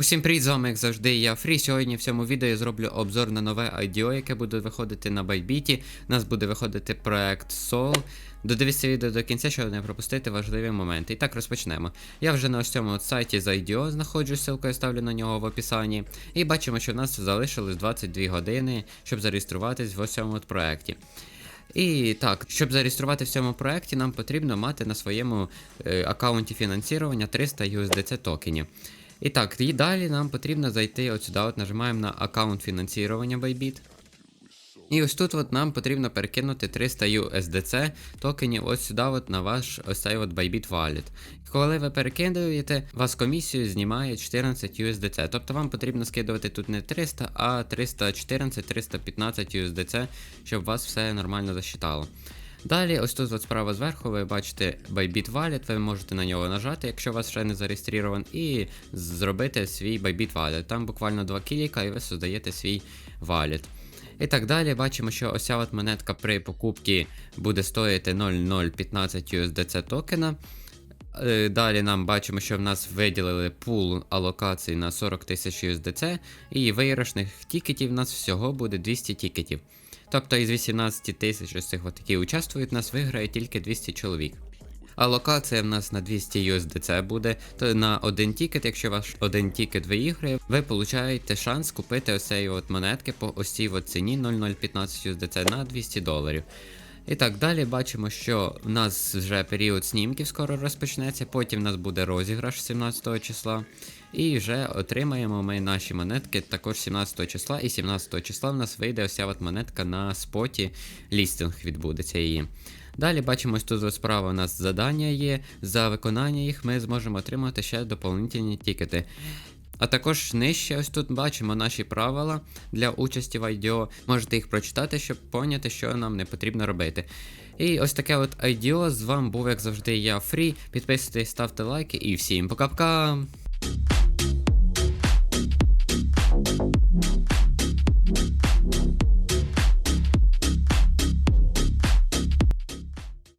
Усім привіт, з вами, як завжди, я Фрі. Сьогодні в цьому відео я зроблю обзор на нове IDO, яке буде виходити на Байбіті. У нас буде виходити проект Soul. Додивіться відео до кінця, щоб не пропустити важливі моменти. І так розпочнемо. Я вже на ось цьому сайті з IDO знаходжусь, ссылку я ставлю на нього в описанні. І бачимо, що в нас залишилось 22 години, щоб зареєструватись в ось цьому проекті. І так, щоб зареєструвати в цьому проекті, нам потрібно мати на своєму е, аккаунті фінансування 300 USDC токенів. І так, і далі нам потрібно зайти от сюди, от нажимаємо на аккаунт фінансування Bybit. І ось тут от нам потрібно перекинути 300 USDC токенів ось сюди, от на ваш ось цей от Bybit Wallet. Коли ви перекидуєте, вас комісію знімає 14 USDC. Тобто вам потрібно скидувати тут не 300, а 314-315 USDC, щоб вас все нормально засчитало. Далі, ось тут от справа зверху, ви бачите Bybit Wallet, ви можете на нього нажати, якщо у вас ще не зареєстрований, і зробити свій Bybit Wallet. Там буквально два кліка і ви создаєте свій валет. І так далі, бачимо, що ось ця от монетка при покупці буде стоїти 0,015 USDC токена. Е, Далі нам бачимо, що в нас виділили пул алокацій на 40 тисяч USDC, і виграшних тікетів в нас всього буде 200 тікетів. Тобто із 18 тисяч ось цих от, які участвують, нас виграє тільки 200 чоловік. А локація в нас на 200 USDC буде, то на один тікет, якщо ваш один тікет виіграє, ви получаєте шанс купити ось от монетки по ось цій ціні 0,015 USDC на 200 доларів. І так далі бачимо, що в нас вже період снімків скоро розпочнеться, потім в нас буде розіграш 17 числа. І вже отримаємо ми наші монетки також 17 числа, і 17 числа в нас вийде ось ця от монетка на споті, лістинг відбудеться її. Далі бачимо, ось тут справа у нас задання є. За виконання їх ми зможемо отримати ще доповнительні тікети. А також нижче ось тут бачимо наші правила для участі в IDO. Можете їх прочитати, щоб поняти, що нам не потрібно робити. І ось таке от IDO. З вами був, як завжди, я Фрі. Підписуйтесь, ставте лайки і всім пока-пока!